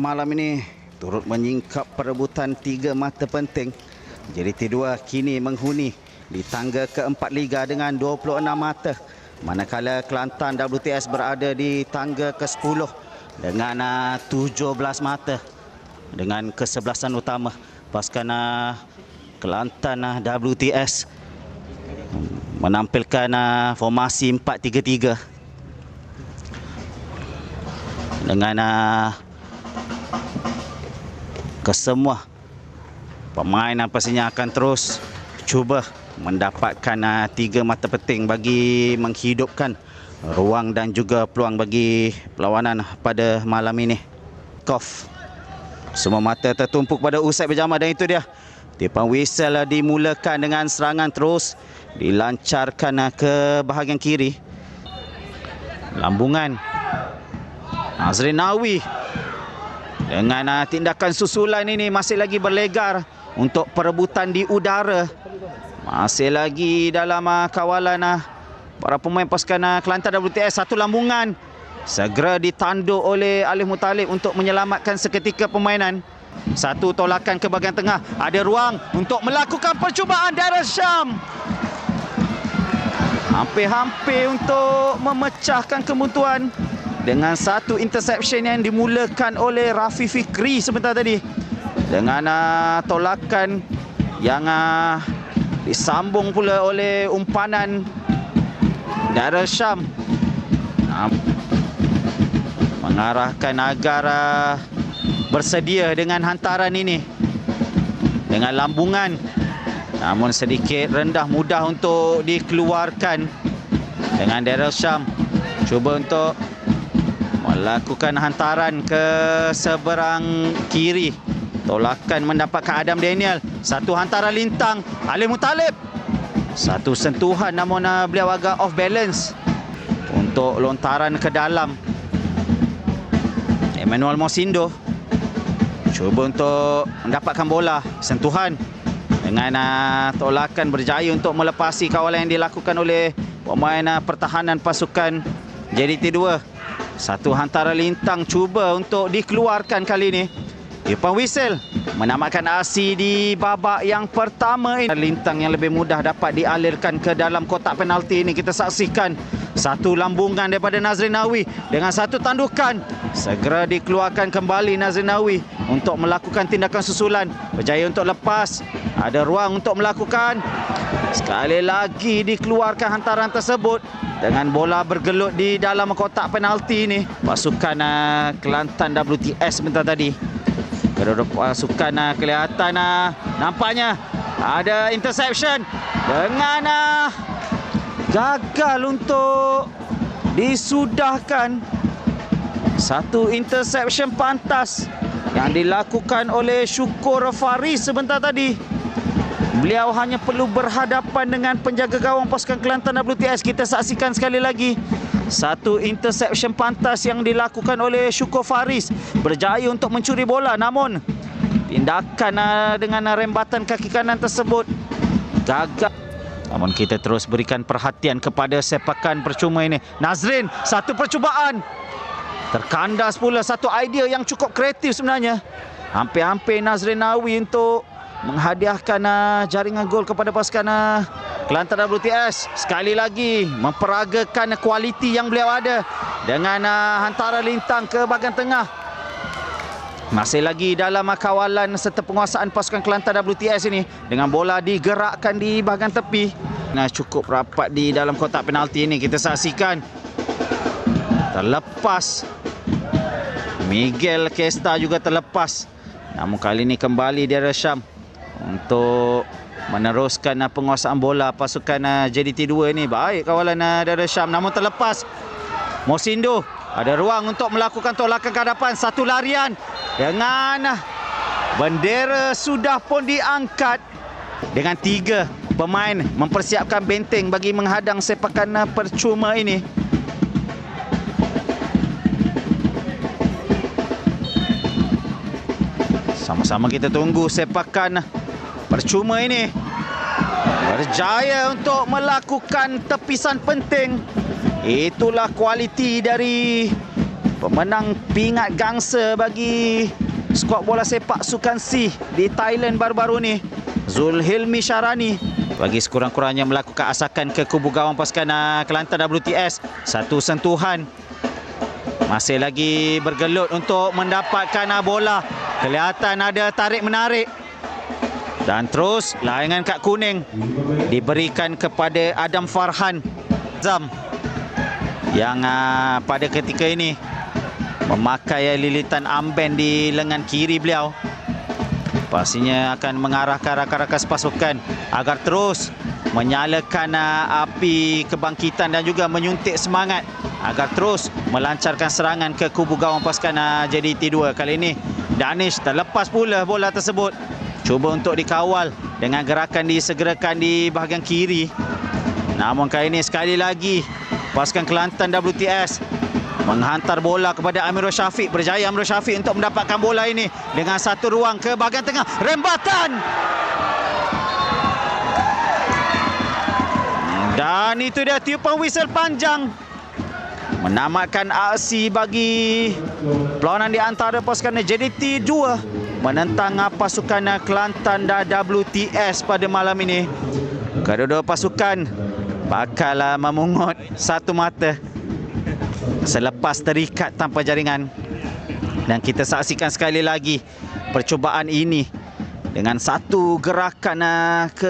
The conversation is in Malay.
Malam ini turut menyingkap perebutan tiga mata penting. JDT 2 kini menghuni di tangga keempat Liga dengan 26 mata. Manakala Kelantan WTS berada di tangga ke-10 dengan uh, 17 mata dengan kesebelasan utama pasukan uh, Kelantan uh, WTS menampilkan formasi 4-3-3 dengan kesemua pemain yang pastinya akan terus cuba mendapatkan uh, tiga mata penting bagi menghidupkan ruang dan juga peluang bagi perlawanan pada malam ini. Kof. Semua mata tertumpuk pada Usai Berjamaah dan itu dia. Tipan whistle dimulakan dengan serangan terus dilancarkan uh, ke bahagian kiri. Lambungan Azrin Nawi dengan uh, tindakan susulan ini masih lagi berlegar untuk perebutan di udara. Masih lagi dalam uh, kawalan uh, para pemain pasukan uh, Kelantan WTS satu lambungan segera ditanduk oleh Alif Mutalib untuk menyelamatkan seketika permainan. Satu tolakan ke bahagian tengah. Ada ruang untuk melakukan percubaan Darren Syam. Hampir-hampir untuk memecahkan kemuntuan dengan satu interception yang dimulakan oleh Rafi Fikri sebentar tadi. Dengan uh, tolakan yang uh, disambung pula oleh umpanan Darul Syam. Uh, mengarahkan agar uh, bersedia dengan hantaran ini. Dengan lambungan namun sedikit rendah mudah untuk dikeluarkan dengan Daryl Syam cuba untuk melakukan hantaran ke seberang kiri. Tolakan mendapatkan Adam Daniel. Satu hantaran lintang. Ali Mutalib. Satu sentuhan namun uh, beliau agak off balance untuk lontaran ke dalam. Emmanuel Mosindo cuba untuk mendapatkan bola. Sentuhan dengan uh, tolakan berjaya untuk melepasi kawalan yang dilakukan oleh pemain uh, pertahanan pasukan JDT 2. Satu hantaran lintang cuba untuk dikeluarkan kali ini. Ipan Whistle menamatkan aksi di babak yang pertama ini. Lintang yang lebih mudah dapat dialirkan ke dalam kotak penalti ini. Kita saksikan satu lambungan daripada Nazrin Nawi dengan satu tandukan. Segera dikeluarkan kembali Nazrin Nawi untuk melakukan tindakan susulan. Berjaya untuk lepas. Ada ruang untuk melakukan. Sekali lagi dikeluarkan hantaran tersebut dengan bola bergelut di dalam kotak penalti ini. Pasukan uh, Kelantan WTS sebentar tadi. Kedua pasukan uh, kelihatan uh, nampaknya ada interception dengan uh, gagal untuk disudahkan satu interception pantas yang dilakukan oleh Syukur Faris sebentar tadi. Beliau hanya perlu berhadapan dengan penjaga gawang pasukan Kelantan WTS. Kita saksikan sekali lagi. Satu interception pantas yang dilakukan oleh Syukur Faris. Berjaya untuk mencuri bola. Namun, tindakan uh, dengan rembatan kaki kanan tersebut gagal. Namun kita terus berikan perhatian kepada sepakan percuma ini. Nazrin, satu percubaan. Terkandas pula satu idea yang cukup kreatif sebenarnya. Hampir-hampir Nazrin Nawi untuk menghadiahkan uh, jaringan gol kepada pasukan uh, Kelantan WTS. Sekali lagi memperagakan kualiti yang beliau ada dengan uh, hantaran lintang ke bahagian tengah. Masih lagi dalam kawalan serta penguasaan pasukan Kelantan WTS ini dengan bola digerakkan di bahagian tepi. Nah, cukup rapat di dalam kotak penalti ini kita saksikan. Terlepas. Miguel Kesta juga terlepas. Namun kali ini kembali dia Syam untuk meneruskan penguasaan bola pasukan JDT 2 ini. Baik kawalan Darul Syam namun terlepas. Mosindo ada ruang untuk melakukan tolakan ke hadapan. Satu larian dengan bendera sudah pun diangkat dengan tiga pemain mempersiapkan benteng bagi menghadang sepakan percuma ini. Sama-sama kita tunggu sepakan percuma ini. Berjaya untuk melakukan tepisan penting. Itulah kualiti dari Pemenang pingat gangsa bagi skuad bola sepak Sukan C di Thailand baru-baru ni Zulhilmi Syarani bagi sekurang-kurangnya melakukan asakan ke kubu gawang pasukan uh, Kelantan WTS satu sentuhan. Masih lagi bergelut untuk mendapatkan uh, bola. Kelihatan ada tarik menarik dan terus layangan kad kuning diberikan kepada Adam Farhan Zam yang uh, pada ketika ini memakai lilitan amben di lengan kiri beliau. Pastinya akan mengarahkan rakan-rakan pasukan agar terus menyalakan uh, api kebangkitan dan juga menyuntik semangat agar terus melancarkan serangan ke kubu gawang pasukan uh, JDT 2 kali ini Danish terlepas pula bola tersebut cuba untuk dikawal dengan gerakan disegerakan di bahagian kiri. Namun kali ini sekali lagi pasukan Kelantan WTS menghantar bola kepada Amirul Syafiq. Berjaya Amirul Syafiq untuk mendapatkan bola ini dengan satu ruang ke bahagian tengah. Rembatan dan itu dia tiupan whistle panjang. Menamatkan aksi bagi perlawanan di antara pasukan JDT 2 menentang pasukan Kelantan dan WTS pada malam ini? Kedua-dua pasukan bakal memungut satu mata selepas terikat tanpa jaringan. Dan kita saksikan sekali lagi percubaan ini dengan satu gerakan uh, ke